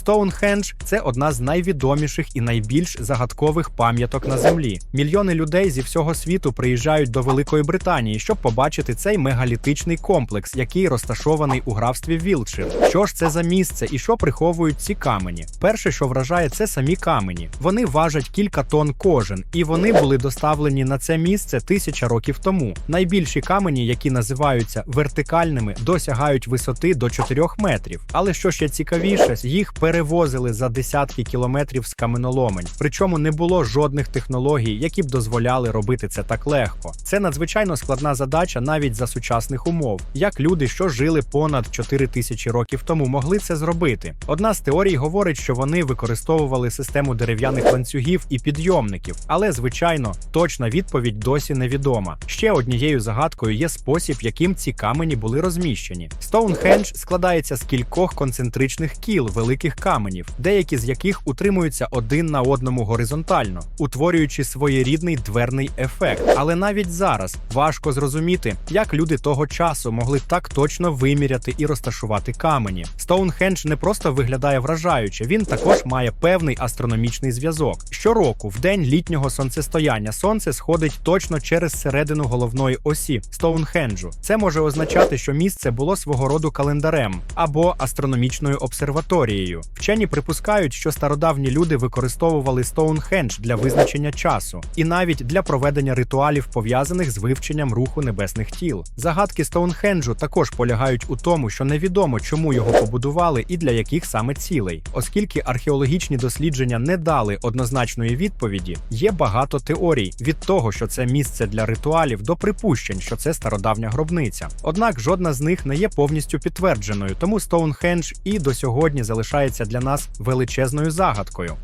Стоунхендж це одна з найвідоміших і найбільш загадкових пам'яток на землі. Мільйони людей зі всього світу приїжджають до Великої Британії, щоб побачити цей мегалітичний комплекс, який розташований у графстві Вілтшир. Що ж це за місце і що приховують ці камені? Перше, що вражає, це самі камені. Вони важать кілька тонн кожен, і вони були доставлені на це місце тисяча років тому. Найбільші камені, які називаються вертикальними, досягають висоти до 4 метрів. Але що ще цікавіше, їх перевозили за десятки кілометрів з каменоломень. Причому не було жодних технологій, які б дозволяли робити це так легко. Це надзвичайно складна задача навіть за сучасних умов. Як люди, що жили понад 4 тисячі років тому, могли це зробити? Одна з теорій говорить, що вони використовували систему дерев'яних ланцюгів і підйомників, але звичайно, точна відповідь досі невідома. Ще однією загадкою є спосіб, яким ці камені були розміщені. Стоунхендж складається з кількох концентричних кіл великих каменів, деякі з яких утримуються один на одному горизонтально, утворюючи своєрідний дверний ефект. Але навіть зараз важко зрозуміти, як люди того часу могли так точно виміряти і розташувати камені. Стоунхендж не просто виглядає вражаюче, він також має певний астрономічний зв'язок. Щороку, в день літнього сонцестояння, сонце сходить точно через середину головної осі Стоунхенджу. Це може означати, що місце було свого роду календарем або астрономічною обсерваторією. Вчені припускають, що стародавні люди використовували Стоунхендж для визначення часу і навіть для проведення ритуалів, пов'язаних з вивченням руху небесних тіл. Загадки Стоунхенджу також полягають у тому, що невідомо, чому його побудували і для яких саме цілей, оскільки археологічні дослідження не дали однозначної відповіді, є багато теорій від того, що це місце для ритуалів, до припущень, що це стародавня гробниця. Однак жодна з них не є повністю підтвердженою, тому Стоунхендж і до сьогодні для нас величезною загадкою.